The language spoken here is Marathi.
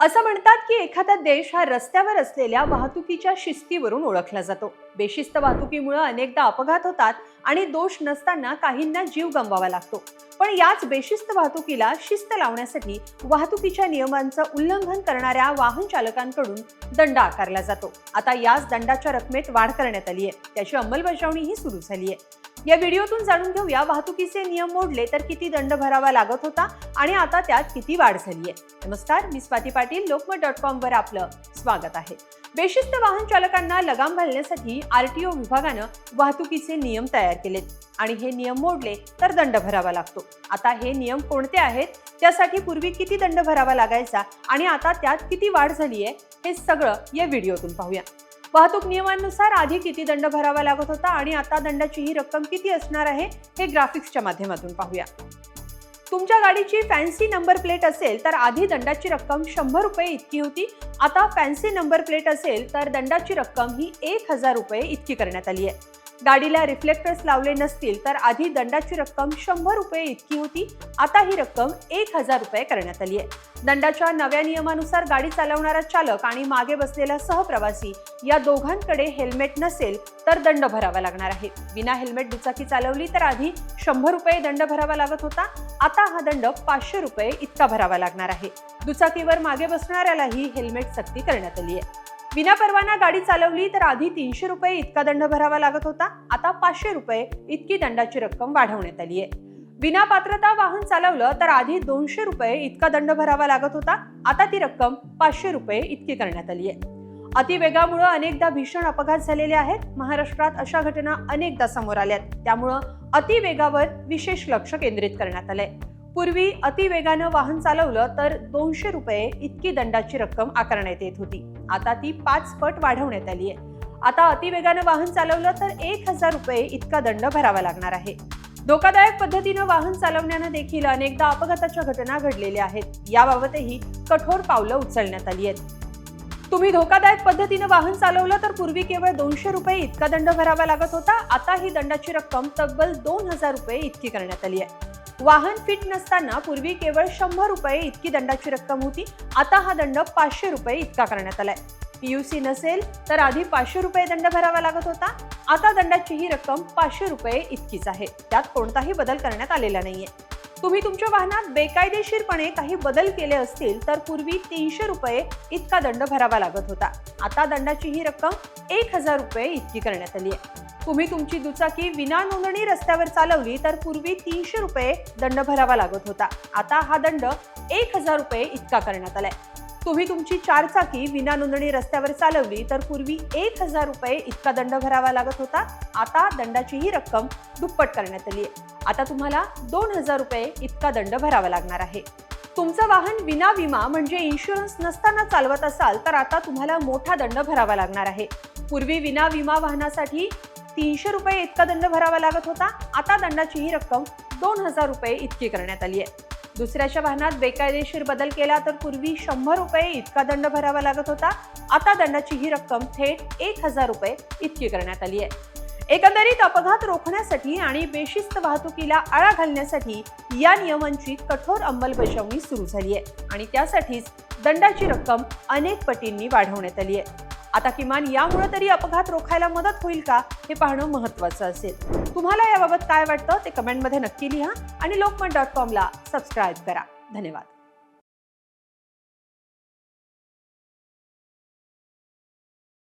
असं म्हणतात की एखादा देश हा रस्त्यावर असलेल्या वाहतुकीच्या शिस्तीवरून ओळखला जातो. बेशिस्त वाहतुकीमुळे अनेकदा अपघात होतात आणि दोष नसताना काहींना जीव गमवावा लागतो. पण याच बेशिस्त वाहतुकीला शिस्त लावण्यासाठी वाहतुकीच्या नियमांचं उल्लंघन करणाऱ्या वाहन चालकांकडून दंड आकारला जातो. आता याच दंडाच्या रकमेत वाढ करण्यात आली आहे. त्याची अंमलबजावणीही सुरू झाली आहे या व्हिडिओतून जाणून घेऊया वाहतुकीचे नियम मोडले तर किती दंड भरावा लागत होता आणि आता त्यात किती वाढ झाली आहे नमस्कार मी स्वाती पाटील लोकमत डॉट कॉम वर आपलं स्वागत आहे. बेशिस्त वाहन चालकांना लगाम घालण्यासाठी आरटीओ विभागानं वाहतुकीचे नियम तयार केलेत. आणि हे नियम मोडले तर दंड भरावा लागतो. आता हे नियम कोणते आहेत? त्यासाठी पूर्वी किती दंड भरावा लागायचा? आणि आता त्यात किती वाढ झाली आहे हे सगळं या व्हिडिओतून पाहूया. वाहतूक नियमांनुसार आधी किती दंड भरावा लागत होता? आणि आता दंडाची ही रक्कम किती असणार आहे? हे ग्राफिक्सच्या माध्यमातून पाहूया. तुमच्या गाडीची फॅन्सी नंबर प्लेट असेल तर आधी दंडाची रक्कम शंभर रुपये इतकी होती. आता फॅन्सी नंबर प्लेट असेल तर दंडाची रक्कम ही एक हजार रुपये इतकी करण्यात आली आहे. गाडीला रिफ्लेक्टर्स लावले नसतील तर आधी दंडाची रक्कम शंभर रुपये इतकी होती. आता ही रक्कम एक हजार रुपये करण्यात आली आहे. दंडाच्या नव्या नियमानुसार गाडी चालवणारा चालक आणि मागे बसलेला सहप्रवासी या दोघांकडे हेल्मेट नसेल तर दंड भरावा लागणार आहे. विना हेल्मेट दुचाकी चालवली तर आधी शंभर रुपये दंड भरावा लागत होता. आता हा दंड पाचशे रुपये इतका भरावा लागणार आहे. दुचाकीवर मागे बसणाऱ्यालाही हेल्मेट सक्ती करण्यात आली आहे. विना परवाना गाडी चालवली तर आधी तीनशे रुपये इतका दंड भरावा लागत होता. आता पाचशे रुपये इतकी दंडाची रक्कम वाढवण्यात आली आहे. विना पात्रता वाहन चालवलं तर आधी दोनशे रुपये इतका दंड भरावा लागत होता. आता ती रक्कम पाचशे रुपये इतकी करण्यात आली आहे. अतिवेगामुळे अनेकदा भीषण अपघात झालेले आहेत. महाराष्ट्रात अशा घटना अनेकदा समोर आल्यात. त्यामुळं अतिवेगावर विशेष लक्ष केंद्रित करण्यात आलंय. पूर्वी अतिवेगानं वाहन चालवलं तर दोनशे रुपये इतकी दंडाची रक्कम आकारण्यात येत होती. आता ती पाच पट वाढवण्यात आली आहे. आता अतिवेगानं वाहन चालवलं तर एक हजार रुपये इतका दंड भरावा लागणार आहे. धोकादायक पद्धतीनं वाहन चालवण्यानं देखील अनेकदा अपघाताच्या घटना घडलेल्या आहेत. याबाबतही कठोर पावलं उचलण्यात आली आहेत. तुम्ही धोकादायक पद्धतीनं वाहन चालवलं तर पूर्वी केवळ दोनशे रुपये इतका दंड भरावा लागत होता. आता ही दंडाची रक्कम तब्बल दोन हजार रुपये इतकी करण्यात आली आहे. वाहन फिट नसताना पूर्वी केवळ शंभर रुपये इतकी दंडाची रक्कम होती. आता हा दंड पाचशे रुपये इतका करण्यात आलाय. पीयूसी नसेल तर आधी पाचशे रुपये दंड भरावा लागत होता. आता दंडाची ही रक्कम पाचशे रुपये इतकीच आहे. त्यात कोणताही बदल करण्यात आलेला नाहीये. तुम्ही तुमच्या वाहनात बेकायदेशीरपणे काही बदल केले असतील तर पूर्वी तीनशे रुपये इतका दंड भरावा लागत होता. आता दंडाची ही रक्कम एक हजार रुपये इतकी करण्यात आली आहे. तुम्ही तुमची दुचाकी विना नोंदणी रस्त्यावर चालवली तर पूर्वी तीनशे रुपये दंड भरावा लागत होता. आता हा दंड एक हजार रुपये इतका करण्यात आलाय. तुम्ही तुमची चारचाकी विना नोंदणी रस्त्यावर चालवली तर पूर्वी एक हजार रुपये इतका दंड भरावा लागत होता. आता दंडाची ही रक्कम दुप्पट करण्यात आली आहे आता तुम्हाला दोन हजार रुपये इतका दंड भरावा लागणार आहे. तुमचं वाहन विना विमा म्हणजे इन्शुरन्स नसताना चालवत असाल तर आता तुम्हाला मोठा दंड भरावा लागणार आहे. पूर्वी विना विमा वाहनासाठी तीनशे रुपये इतका दंड भरावा लागत होता. आता दंडाची ही रक्कम दोन हजार रुपये इतकी करण्यात आली आहे. दुसऱ्याच्या वाहनात बेकायदेशीर बदल केला तर पूर्वी शंभर रुपये इतका दंड भरावा लागत होता. आता दंडाची ही रक्कम थेट एक हजार रुपये इतकी करण्यात आली आहे. एकंदरीत अपघात रोखण्यासाठी आणि बेशिस्त वाहतुकीला आळा घालण्यासाठी या नियमांची कठोर अंमलबजावणी सुरू झाली आहे आणि त्यासाठीच दंडाची रक्कम अनेक पटींनी वाढवण्यात आली आहे. आता किमान यामुळे तरी अपघात रोखायला मदत होईल का हे पाहणं महत्त्वाचं असेल. तुम्हाला याबाबत काय वाटतं ते कमेंटमध्ये नक्की लिहा आणि लोकमत डॉट कॉमला सबस्क्राईब करा. धन्यवाद.